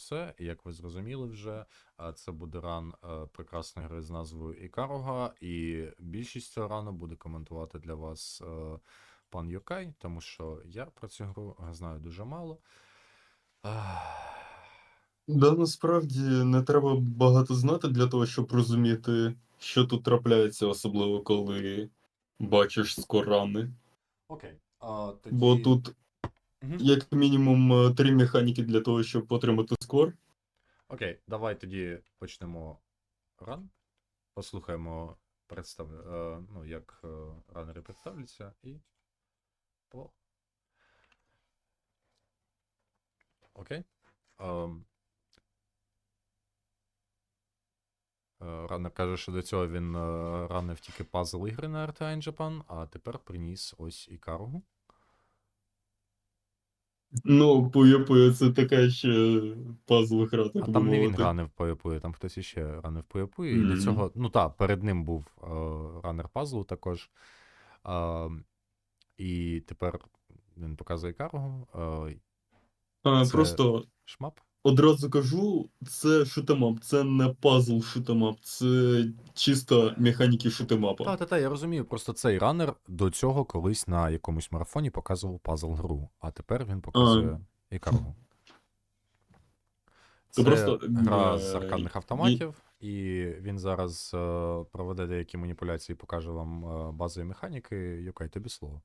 все. І як ви зрозуміли вже, це буде ран е, прекрасної гри з назвою Ікаруга, і більшість цього рану буде коментувати для вас е, пан Йокай, тому що я про цю гру знаю дуже мало. Да, насправді не треба багато знати для того, щоб розуміти, що тут трапляється, особливо коли бачиш скорани. Окей. А, тоді... Бо тут. Як мінімум е, три механіки для того, щоб отримати скор. Окей, давай тоді почнемо ран. Послухаємо представ... е, ну, як е, ранери представляться, і по. Окей. Ем... Ранер каже, що до цього він ранив тільки пазл ігри на RTI Japan, а тепер приніс ось і каргу. Ну, Пує-Пує це така ще пазл гра, так А би там не він мовити. ранив Пояпує, там хтось іще ранив Пояпує. І до Мгм. цього, ну так, перед ним був е, ранер пазлу також. Е, і тепер він показує каргу. Е, А, Це- Просто шмап. Одразу кажу, це шутемап, це не пазл шутемап, це чисто механіки шутемапа. Та, та, та, я розумію. Просто цей ранер до цього колись на якомусь марафоні показував пазл гру, а тепер він показує і каргу. Це Це просто, гра е, з аркадних автоматів, і він зараз е, проведе деякі маніпуляції, покаже вам е, базові механіки. Юкай, тобі слово.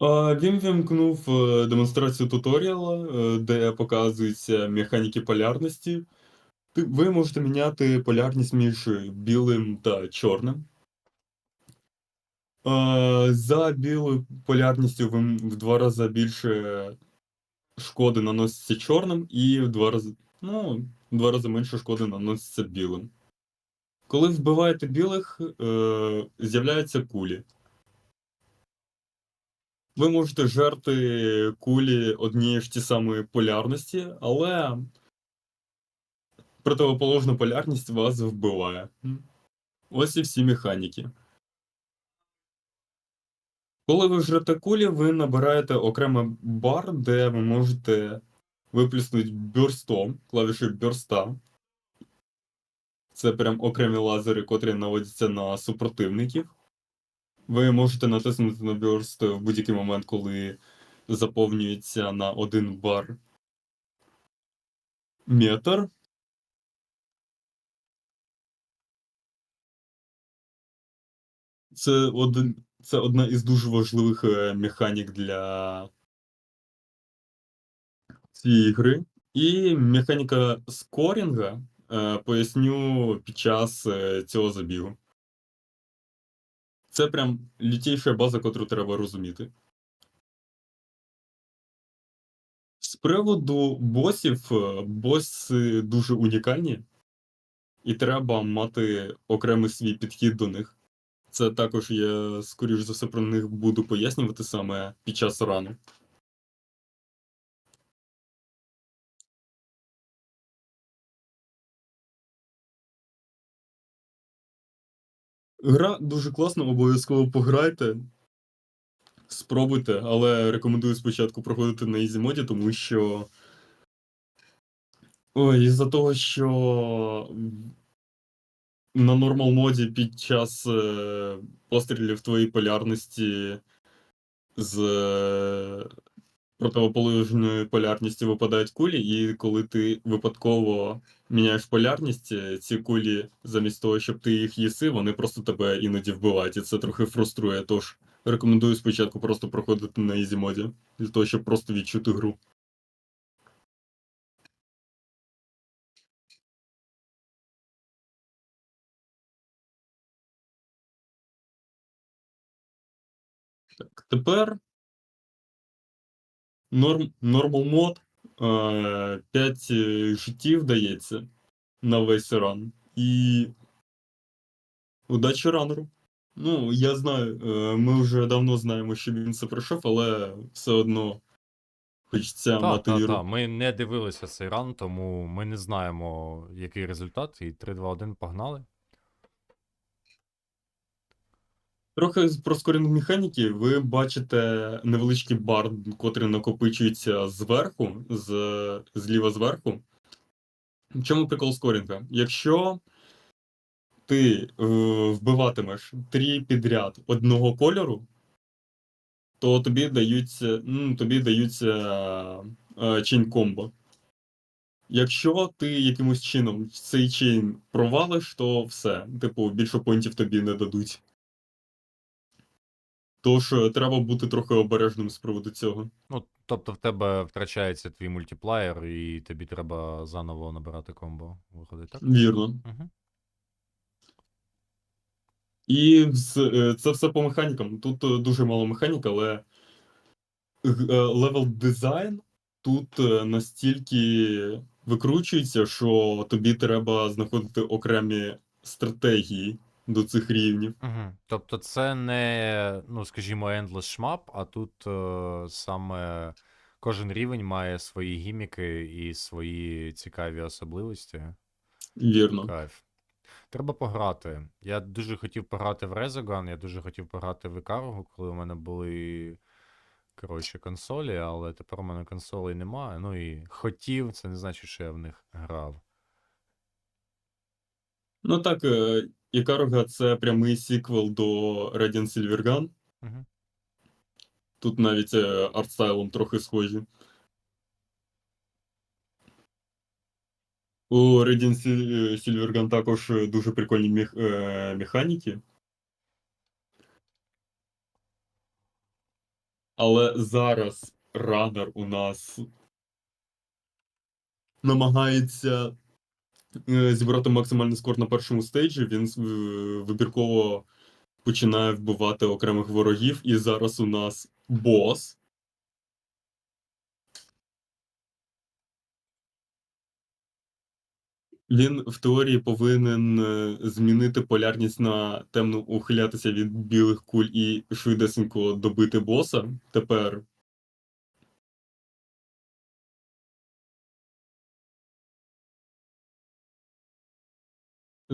Він вимкнув е, демонстрацію туторіала, е, де показуються механіки полярності. Ви можете міняти полярність між білим та чорним. За білою полярністю ви в два рази більше шкоди наноситься чорним, і в два рази, ну, в два рази менше шкоди наноситься білим. Коли вбиваєте білих, е, з'являються кулі. Ви можете жерти кулі однієї ж ті самої полярності, але противоположна полярність вас вбиває. Ось і всі механіки. Коли ви жрете кулі, ви набираєте окремий бар, де ви можете виплюснути бюрстом, клавішою бюрста. Це прям окремі лазери, котрі наводяться на супротивників. Ви можете натиснути на бюрст в будь-який момент, коли заповнюється на один бар метр. Це, один, це одна із дуже важливих е, механік для цієї гри. І механіка скорінга е, поясню під час е, цього забігу. Це прям літійша база, яку треба розуміти. З приводу босів, е, боси дуже унікальні, і треба мати окремий свій підхід до них. Це також я, скоріш за все, про них буду пояснювати саме під час рану. Гра дуже класна, обов'язково пограйте. Спробуйте, але рекомендую спочатку проходити на ізі моді, тому що. Ой, із-за того, що на нормал моді під час е, пострілів твоєї полярності з противоположної полярністю випадають кулі, і коли ти випадково міняєш полярність, ці кулі, замість того, щоб ти їх їси, вони просто тебе іноді вбивають, і це трохи фруструє. Тож рекомендую спочатку просто проходити на ізі моді, для того, щоб просто відчути гру. Так, тепер норм, нормал мод. 5 життів дається на весь ран. І удачі ранеру. Ну, я знаю, е, ми вже давно знаємо, що він це пройшов, але все одно хочеться Так, мати так, так. Ми не дивилися цей ран, тому ми не знаємо, який результат. І 3-2-1 погнали. Трохи про скорінг механіки. Ви бачите невеличкий бар, котрий накопичується зверху, з, зліва зверху. В чому прикол скорінга? Якщо ти е, вбиватимеш три підряд одного кольору, то тобі даються, ну, тобі даються е, чейн комбо. Якщо ти якимось чином цей чейн провалиш, то все. Типу, більше поінтів тобі не дадуть. Тож е, треба бути трохи обережним з приводу цього. Ну, тобто в тебе втрачається твій мультиплеєр, і тобі треба заново набирати комбо. Виходить так? Вірно. Угу. І е, це все по механікам. Тут е, дуже мало механік, але левел дизайн тут е, настільки викручується, що тобі треба знаходити окремі стратегії до цих рівнів. Угу. Тобто це не, ну, скажімо, endless shmup, а тут е, саме кожен рівень має свої гіміки і свої цікаві особливості. Вірно. Кайф. Треба пограти. Я дуже хотів пограти в Resogun, я дуже хотів пограти в Ікаругу, коли у мене були коротше, консолі, але тепер у мене консолей немає. Ну і хотів, це не значить, що я в них грав. Ну так, е, Ікаруга це прямий сіквел до Radiant Silvergun. Угу. Тут навіть е, артстайлом трохи схожі. У Radiant е, Silvergun також е, дуже прикольні мех- механіки. Але зараз ранер у нас намагається зібрати максимальний скор на першому стейджі. Він е, вибірково починає вбивати окремих ворогів, і зараз у нас бос. Він в теорії повинен е, змінити полярність на темну, ухилятися від білих куль і швидесенько добити боса. Тепер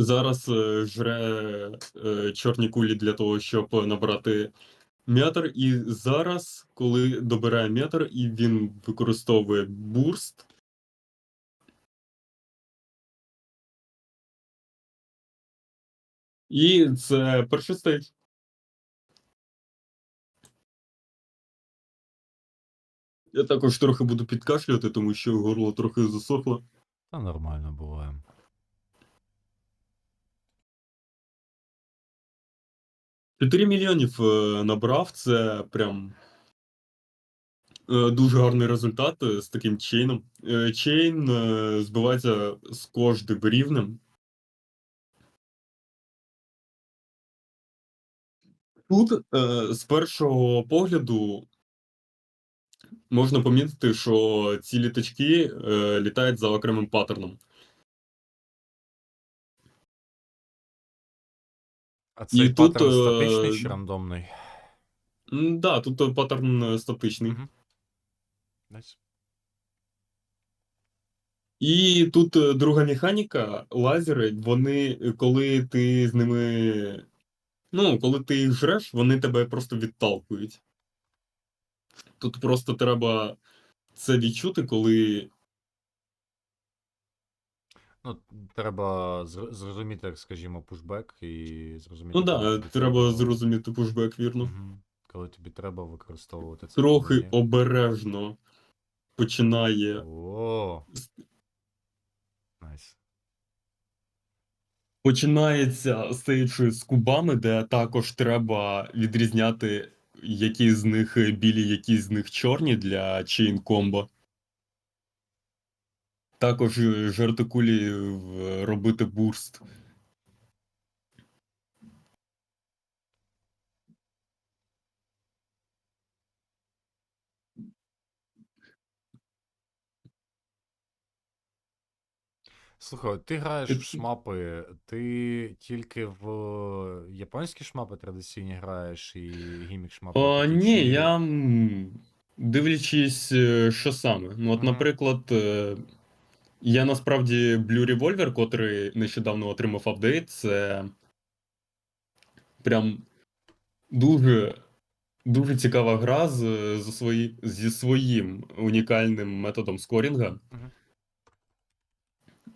зараз е, жре е, чорні кулі для того, щоб набрати метр. І зараз, коли добирає метр, і він використовує бурст. І це перший стейдж. Я також трохи буду підкашлювати, тому що горло трохи засохло. Та нормально буває. Чотири мільйонів е, набрав, це прям е, дуже гарний результат е, з таким чейном. Чейн збивається з кожним рівнем. Тут з першого погляду можна помітити, що ці літачки літають за окремим паттерном. А цей І тут, паттерн е, статичний чи рандомний? М, Да, тут е, паттерн е, статичний. Мгм. Найс. І тут е, друга механіка, лазери, вони, е, коли ти з ними. Ну, коли ти їх жреш, вони тебе просто відталкують. Тут просто треба це відчути, коли. Ну, треба зрозуміти, скажімо, пушбек і зрозуміти. Ну коли да, треба зрозуміти пушбек, вірно. Мгм. Коли тобі треба використовувати це. Трохи вміння. обережно починає. О. Найс. Починається стейдж з кубами, де також треба відрізняти, які з них білі, які з них чорні для чейн комбо. Також е, жерти кулі в- робити бурст. Слухай, ти граєш в шмапи, ти тільки в японські шмапи традиційні граєш і гімік шмапи. О, ні, я дивлячись, е, що саме. Ну, от, наприклад, е, я насправді Blue Revolver, котрий нещодавно отримав апдейт, це прям дуже, дуже цікава гра з, зі, свої, зі своїм унікальним методом скорінга.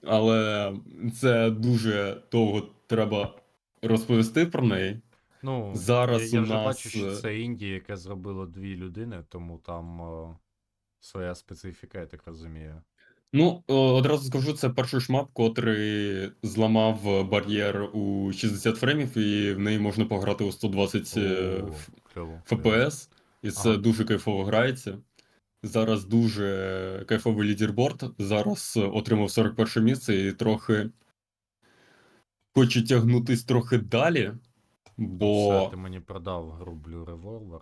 Але це дуже довго треба розповісти про неї. Ну, Зараз я, я у вже бачу, що е, це Індія, яке зробило дві людини, тому там е, своя специфіка, я так розумію. Ну, о, одразу скажу, це перший шмап, котрий зламав бар'єр у 60 фреймів, і в неї можна пограти у 120 е, О, кльово. FPS, і це Ага. дуже кайфово грається. Зараз дуже кайфовий лідерборд. Зараз е, отримав 41 місце і трохи хочу тягнутись трохи далі, бо. Все, ти мені продав гру Blue Revolver.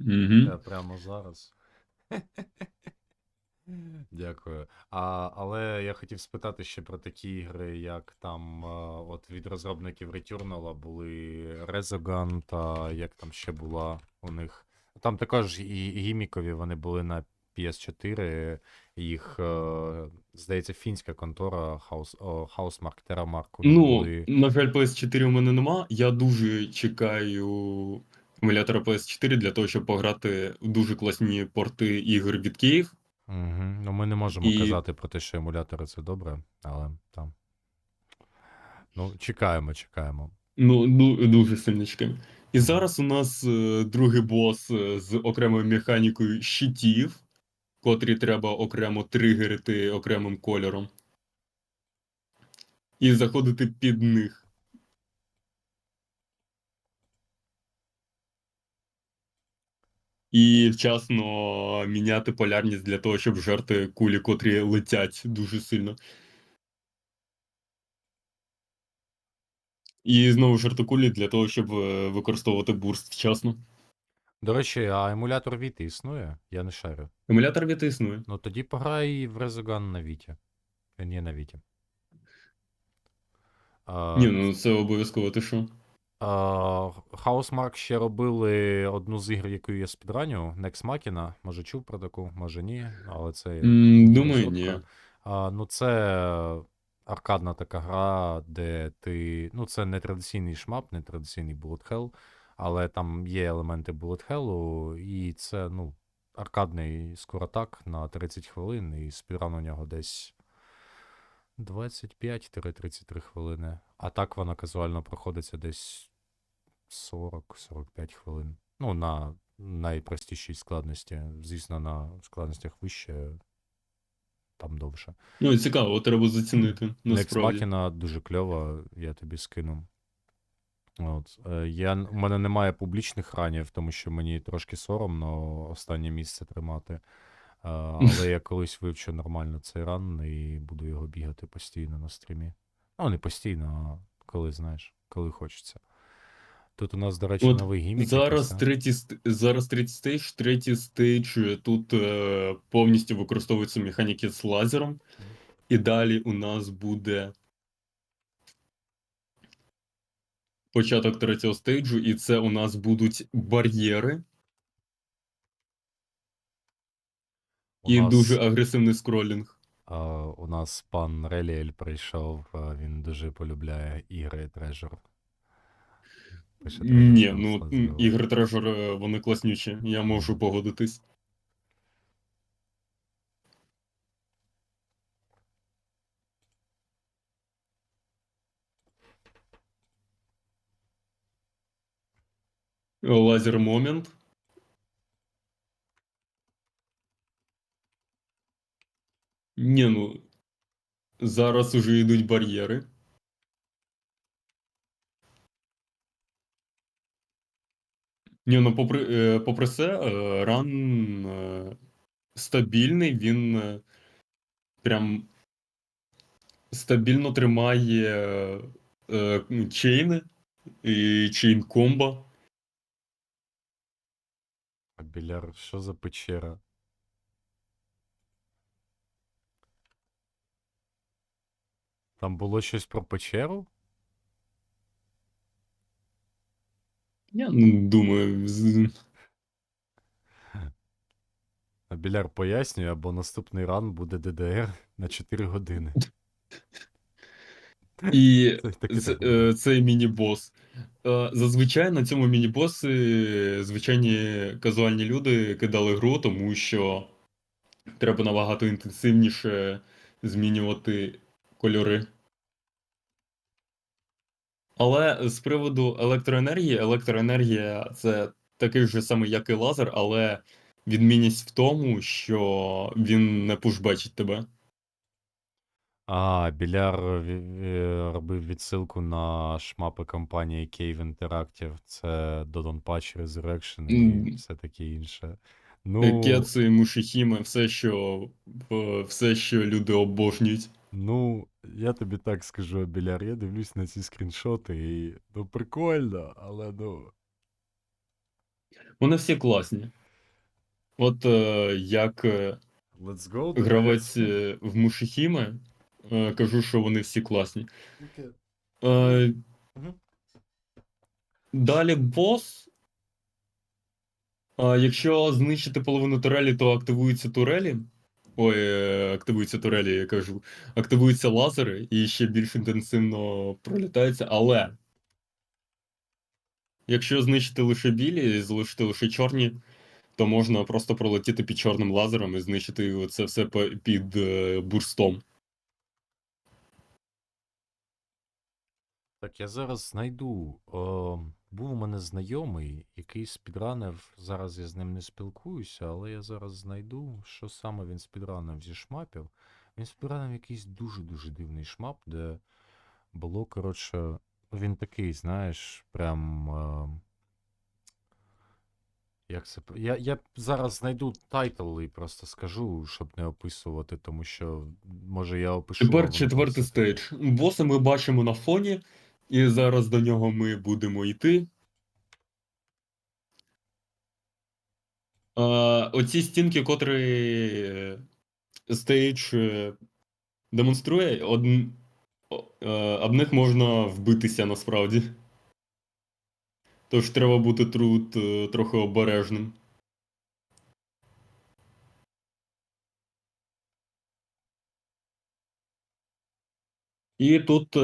Угу. Я прямо зараз. Дякую. А, але я хотів спитати ще про такі ігри, як там е, от від розробників Returnal були Resogun, та як там ще була у них. Там також і гімікові вони були на PS4. Їх, е, здається, фінська контора Housemark, Terramark. Ну, були... на жаль, PS4 у мене нема. Я дуже чекаю емулятора PS4 для того, щоб пограти в дуже класні порти ігор від Київ. Угу. Ну, ми не можемо І- казати про те, що емулятори це добре, але там. Ну, чекаємо, чекаємо. Ну, ду- дуже сильно чекаємо. І зараз у нас е, другий бос е, з окремою механікою щитів, котрі треба окремо тригерити окремим кольором. І заходити під них. І вчасно міняти полярність для того, щоб жерти кулі, котрі летять дуже сильно. І знову жерти кулі для того, щоб е, використовувати бурст вчасно. До речі, а емулятор Віти існує? Я не шарю. Емулятор Віти існує. Ну тоді пограй в Resogun на Віті. Є на Віті. А, Ні, ну це обов'язково ти що. Housemark ще робили одну з ігр, яку я спідраню, Nex Machina. Може чув про таку, може ні, але це. Думаю, ні. А, ну, це аркадна така гра, де ти. Ну, це не традиційний шмап, не традиційний bullet hell, але там є елементи bullet hell, і це, ну, аркадний скоротак на 30 хвилин, і спідран у нього десь 25-33 хвилини. А так вона казуально проходиться десь 40-45 хвилин. Ну, на найпростішій складності. Звісно, на складностях вище там довше. Ну, і цікаво, треба зацінити. Насправді. Machina дуже кльова, я тобі скину. От. е, Я, у мене немає публічних ранів, тому що мені трошки соромно останнє місце тримати. Е, Але я колись вивчу нормально цей ран і буду його бігати постійно на стрімі. Ну, не постійно, а коли знаєш, коли хочеться. Тут у нас, до речі, От новий гімік. Зараз якийсь, третій, зараз третій стейдж, третій стейдж е, тут е, повністю використовуються механіки з лазером. І далі у нас буде початок третього стейджу, і це у нас будуть бар'єри і нас, дуже агресивний скролінг. а, у нас пан Реліель прийшов, а, він дуже полюбляє ігри Treasure. Пише Ні, ну м, ігри е, вони класнючі, я можу погодитись. Лазер момент. Ні, ну зараз уже йдуть бар'єри. Ні, ну попри, е, попри все, е, ран е, стабільний, він прям стабільно тримає чейни і чейн комбо. А Біляр, що за печера? Там було щось про печеру? Я ну, думаю, з- Біляр пояснює, або наступний ран буде ДДР на 4 години. і Це таки Це- так е, цей міні-бос. е, зазвичай на цьому міні-боси звичайні казуальні люди кидали гру, тому що треба набагато інтенсивніше змінювати кольори. Але з приводу електроенергії, електроенергія це такий же самий, як і лазер, але відмінність в тому, що він не пушбачить тебе. А, Біляр робив відсилку на шмапи компанії Cave Interactive. Це Dodonpachi Resurrection і все таке інше. Ну, Кецу, Мушихіме, все, що, все, що люди обожнюють. Ну, я тобі так скажу, Біляр, я дивлюсь на ці скріншоти і ну прикольно, але ну. Вони всі класні. От е, як е, Let's go. гравець е, в Мушихіме, е, кажу, що вони всі класні. Окей. Е, Мгм. Далі бос. А, якщо знищити половину турелі, то активуються турелі. Ой, е, активуються турелі, я кажу. Активуються лазери і ще більш інтенсивно пролітаються, але. Якщо знищити лише білі і залишити лише чорні, то можна просто пролетіти під чорним лазером і знищити це все під е, бурстом. Так, я зараз знайду. О, був у мене знайомий, який спідранив. Зараз я з ним не спілкуюся, але я зараз знайду, що саме він спідранив зі шмапів. Він спідранив якийсь дуже-дуже дивний шмап, де було, коротше, він такий, знаєш, прям. Е, як це. Я, я зараз знайду тайтл і просто скажу, щоб не описувати, тому що може я опишу. Тепер четвертий стейдж. Боса ми бачимо на фоні, і зараз до нього ми будемо йти. Е, оці стінки, котрі е, стейдж е, демонструє, од... е, об них можна вбитися насправді. Тож треба бути тут трохи обережним. І тут е,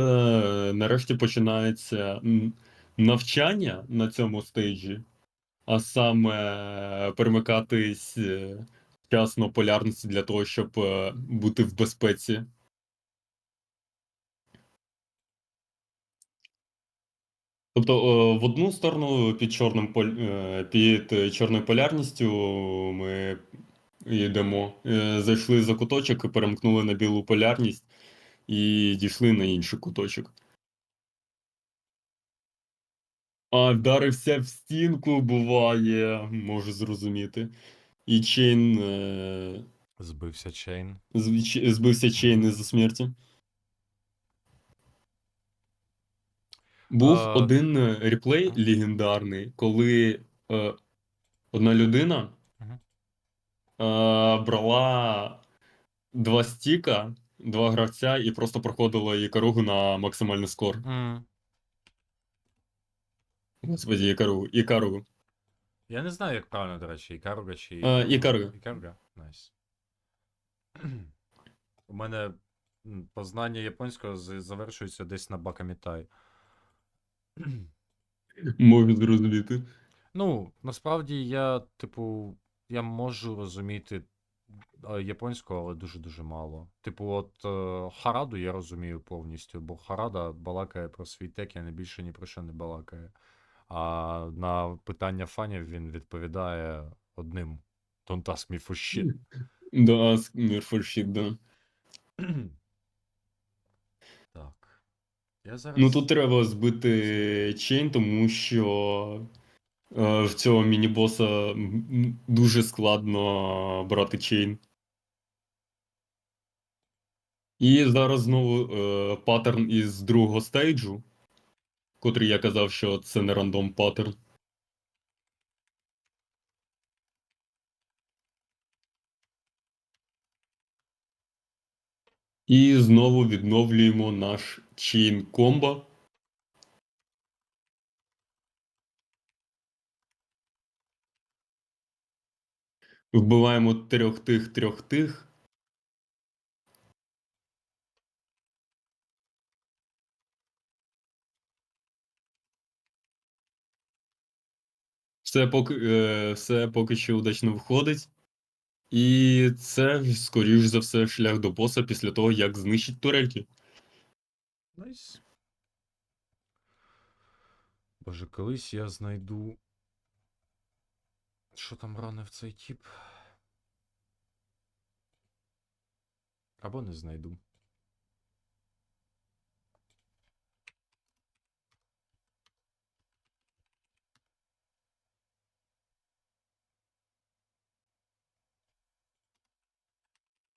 нарешті починається навчання на цьому стейджі, а саме перемикатись е, вчасно полярності для того, щоб е, бути в безпеці. Тобто е, в одну сторону під чорним під чорною полярністю ми йдемо. Зайшли за куточок і перемкнули на білу полярність і дійшли на інший куточок. А вдарився в стінку, буває, можу зрозуміти. І Чейн. Е, Збився чейн. збився Чейн із-за смерті. Був А, один е, реплей легендарний, коли е, одна людина е, брала два стіка, два гравця і просто проходила Ікаругу на максимальний скор. М. Господи, Ікаругу. Ікаругу. Я не знаю, як правильно, до речі, Ікаруга чи Е, Ікаруга. Ікаруга? Найс. У мене познання японського завершується десь на Бакамітай. Можу зрозуміти. Ну, насправді я, типу, я можу розуміти е, японську, але дуже-дуже мало. Типу, от е, Хараду я розумію повністю, бо Харада балакає про свій тек, я не більше ні про що не балакає. А на питання фанів він відповідає одним Don't ask me for shit. Да, Смірфольщик, да. Так. Я зараз. Ну тут треба збити чейн, тому що в цього міні-боса дуже складно брати чейн. І зараз знову е, паттерн із другого стейджу, котрий я казав, що це не рандом паттерн. І знову відновлюємо наш чейн комбо. Вбиваємо трьох тих, трьох тих. Все поки, е, все поки що удачно виходить. І це, скоріш за все, шлях до боса після того, як знищить турельки. Найс. Боже, колись я знайду. Що там ранив цей тіп? Або не знайду.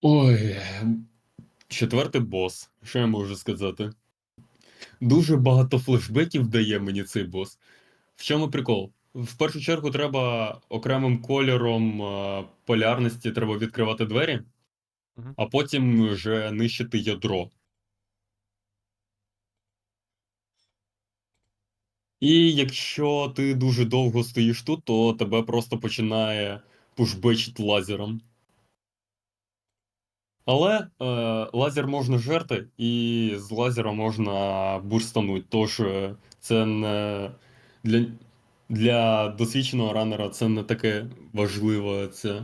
Ой, четвертий бос. Що я можу сказати? Дуже багато флешбеків дає мені цей бос. В чому прикол? В першу чергу треба окремим кольором е, полярності треба відкривати двері, а потім вже нищити ядро. І якщо ти дуже довго стоїш тут, то тебе просто починає пушбечити лазером. Але е, лазер можна жерти, і з лазера можна бурстануть. Тож е, це не для, для досвідченого ранера це не таке важливе. Це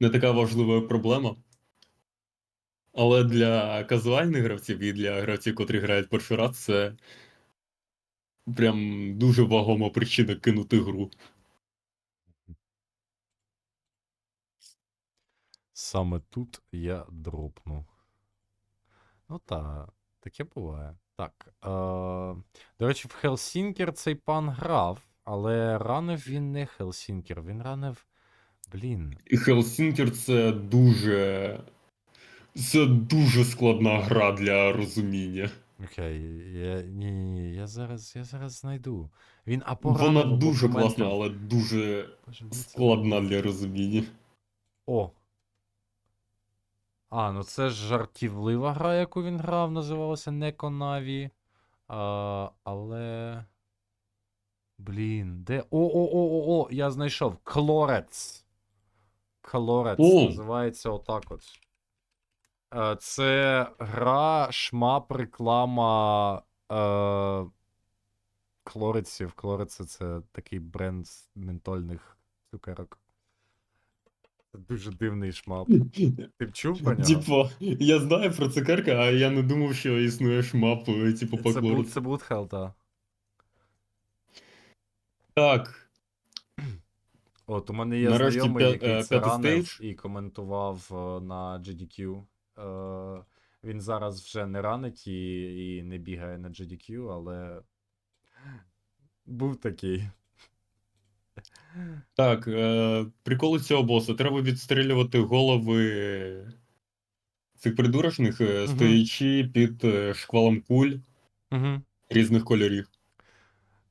не така важлива проблема. Але для казуальних гравців і для гравців, котрі грають перший раз, це прям дуже вагома причина кинути гру. Саме тут я дропну. Ну та, таке буває. Так. Е, до речі, в Хелсінкер цей пан грав, але ранив він не Хелсінкер, він ранив. Блін. І Hellsinker це дуже. Це дуже складна гра для розуміння. Окей, я, ні, ні, ні, я зараз, я зараз знайду. Він або Вона дуже класна, але дуже складна для розуміння. О. А, ну це ж жартівлива гра, яку він грав, називалася Неконаві. А, але. Блін, де. О-о-о-о-о! Я знайшов. Клорец. Клорец називається отак от. Е, Це гра, шмап, реклама е, клориців. Клорици це такий бренд ментольних цукерок. Це дуже дивний шмап. Ти б чув про нього? Типа, я знаю про цукерки, а я не думав, що існує шмап, е, типу, по Це, бу, це Bloodhell, так. Так, От, у мене є Нарешті знайомий, п'я- який е, це п'ятий ранив стейдж. і коментував е, на GDQ. Е, він зараз вже не ранить і, і не бігає на GDQ, але був такий. Так, е, приколи цього боса. Треба відстрілювати голови цих придурочних, е, Мгм. стоячи під е, шквалом куль Угу. різних кольорів.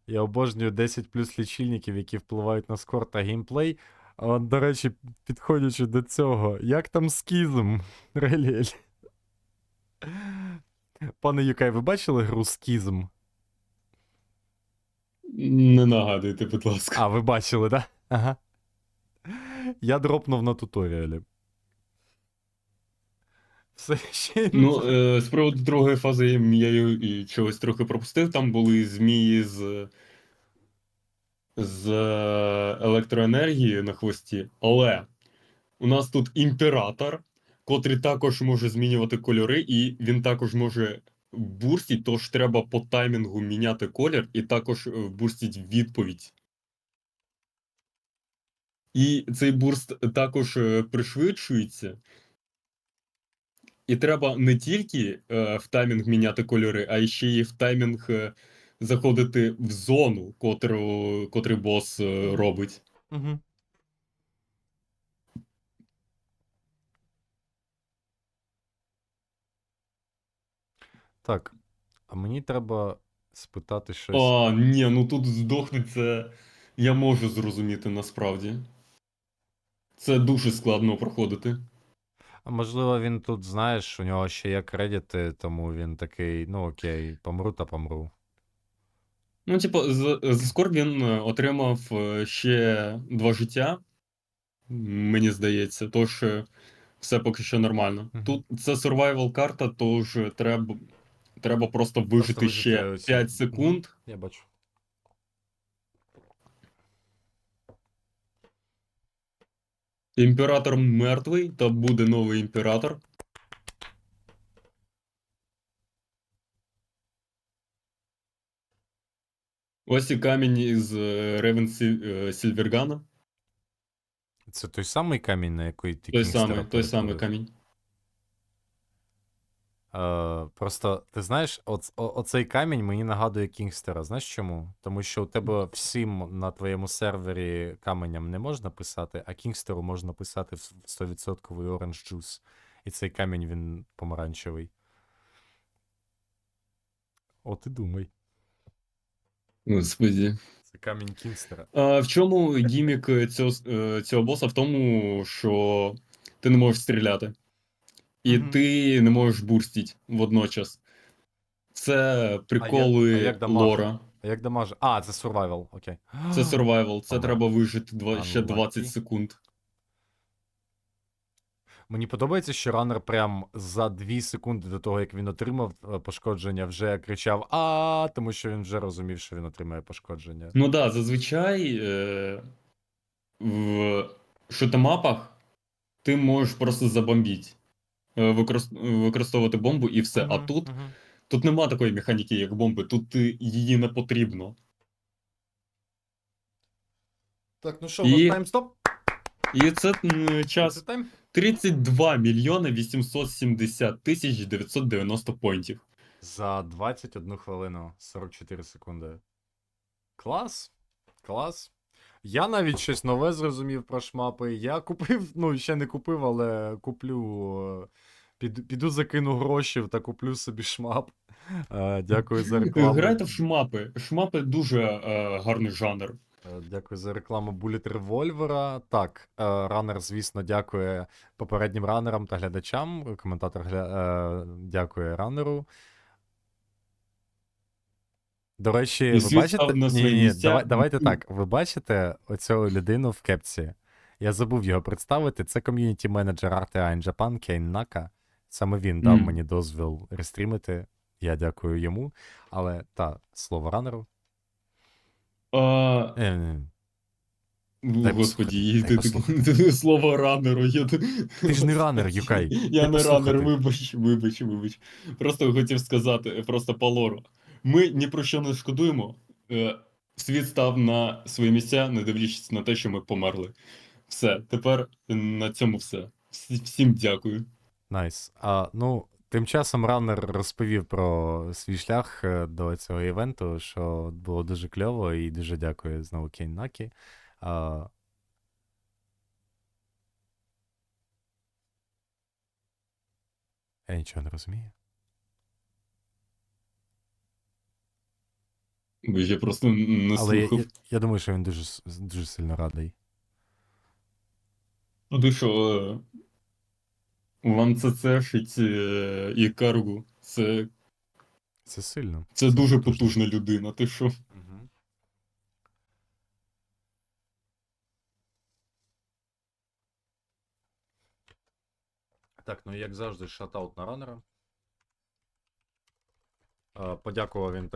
Я обожнюю 10 плюс лічильників, які впливають на скор та геймплей. А от, до речі, підходячи до цього, як там скізм? Релєль. Пане Юкай, ви бачили гру скізм? Не нагадуйте, будь ласка. А, ви бачили, да? Ага. Я дропнув на туторіалі. Все ще Ну, е, з приводу другої фази я і чогось трохи пропустив. Там були змії з, з електроенергією на хвості. Але у нас тут імператор, котрий також може змінювати кольори, і він також може бурстіть, тож треба по таймінгу міняти колір, і також е, бурстіть відповідь. І цей бурст також е, пришвидшується. І треба не тільки е, в таймінг міняти кольори, а ще й в таймінг е, заходити в зону, котру, котрий бос е, робить. Угу. Так. А мені треба спитати щось. А, ні, ну тут здохнуть це. Я можу зрозуміти насправді. Це дуже складно проходити. А можливо, він тут, знаєш, у нього ще є кредити, тому він такий, ну окей, помру та помру. Ну, типу, з, з Скорб він е, отримав е, ще два життя, мені здається, тож е, все поки що нормально. Мгм. Тут це survival карта, тож треба, Треба просто вижити просто ще 5 секунд. Я бачу. Імператор мертвий, та буде новий імператор. Ось і камінь із е, Ревен е, Сільвергана. Це той самий камінь, на який ти Той самий, той самий камінь. Е, просто ти знаєш, оц, о, оцей камінь мені нагадує Кінгстера. Знаєш чому? Тому що у тебе всім на твоєму сервері каменям не можна писати, а Кінгстеру можна писати в 100% Orange Juice. І цей камінь він помаранчевий. От і думай. Господи. Це камінь Кінгстера. А в чому гімік е, цього, е, цього боса? В тому, що ти не можеш стріляти. І Мгм. ти не можеш бурстити водночас. Це приколи а як дамаг? лора. А як дамаже? А, це survival, окей. Це survival, це Ага. треба вижити два, ще 20 секунд. Мені подобається, що ранер прям за 2 секунди до того, як він отримав е, пошкодження, вже кричав А, тому що він вже розумів, що він отримає пошкодження. Ну так, да, зазвичай е, в шутемапах ти можеш просто забомбити. Е, використ- використовувати бомбу і все. А Мгм, тут, мгм. тут нема такої механіки, як бомби, тут е, її не потрібно. Так, ну що, І- у нас таймстоп? І це час 32 мільйони 870 тисяч 990 поінтів. За 21 хвилину 44 секунди. Клас. Клас. Я навіть щось нове зрозумів про шмапи. Я купив, ну ще не купив, але куплю. е, Піду, піду закину гроші та куплю собі шмап. Е, Дякую за рекламу. Грайте в шмапи. Шмапи дуже е, гарний жанр. Е, Дякую за рекламу Bullet Revolver. Так, е, ранер, звісно, дякує попереднім ранерам та глядачам. Коментатор гля... е, дякує ранеру. До речі, ви світ бачите. став на Ні, свої ні, місця. давай, давайте так. Ви бачите оцю людину в кепці. Я забув його представити. Це ком'юніті менеджер RTI in Japan Кейн Нака. Саме він дав Мгм. мені дозвіл рестрімити. Я дякую йому. Але та слово ранеру. А, Е, е, Ну, Дай Господі, послухати, ти, дай ти, ти слово ранеру. Я... Ти ж не ранер, Юкай. Я Дай не послухати. ранер, вибач, вибач, вибач. Просто хотів сказати, просто по лору. Ми ні про що не шкодуємо. Е, Світ став на свої місця, не дивлячись на те, що ми померли. Все, тепер на цьому все. Всім дякую. Найс. А, ну, тим часом ранер розповів про свій шлях е, до цього івенту, що було дуже кльово, і дуже дякую знову Кейн Накі. А... Я нічого не розумію. Бо я просто не Але я, слухав. я, я думаю, що він дуже, с- дуже сильно радий. Ну ти що, е, вам це цешить е, і каргу. Це, Це сильно. це дуже потужно. потужна людина. Ти що? Так, ну як завжди, шатаут на ранера. Е, Подякував він